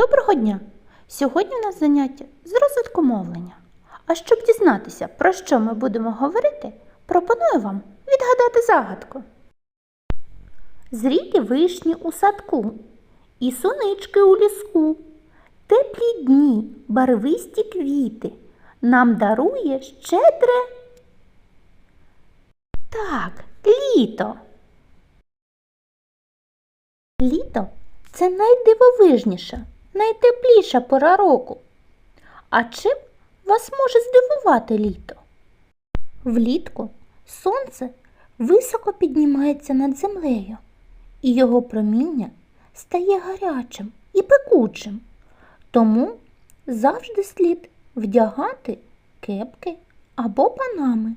Доброго дня! Сьогодні у нас заняття з розвитку мовлення. А щоб дізнатися, про що ми будемо говорити, пропоную вам відгадати загадку. Зріті вишні у садку, і сонички у ліску, теплі дні, барвисті квіти, нам дарує щедре. Так, літо. Літо це найдивовижніша, найтепліша пора року. А чим вас може здивувати літо? Влітку сонце високо піднімається над землею, і його проміння стає гарячим і пекучим. Тому завжди слід вдягати кепки або панами.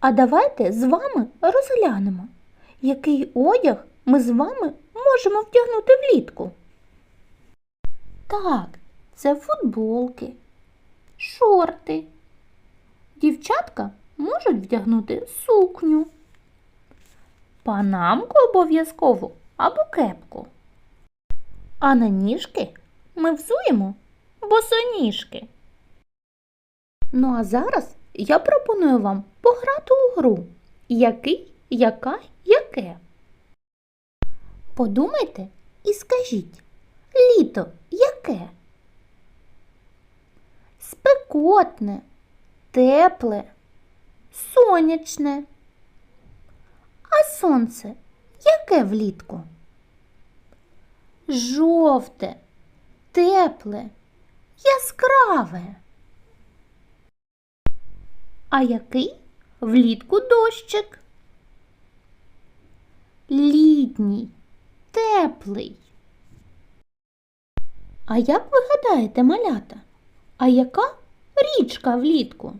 А давайте з вами розглянемо, який одяг ми з вами можемо вдягнути влітку. Так, це футболки, шорти. Дівчатка можуть вдягнути сукню, панамку обов'язково або кепку. А на ніжки ми взуємо босоніжки. Ну а зараз я пропоную вам пограти у гру. Який, яка, яке. Подумайте і скажіть, літо яке? Спекотне, тепле, сонячне. А сонце яке влітку? Жовте, тепле, яскраве. А який влітку дощик? Літній, теплий. А як ви гадаєте, малята? А яка річка влітку?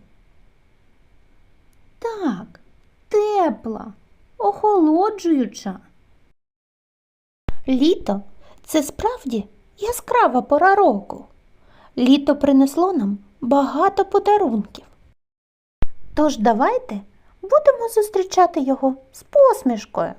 Так, тепла, охолоджуюча. Літо це справді яскрава пора року. Літо принесло нам багато подарунків. Тож давайте будемо зустрічати його з посмішкою.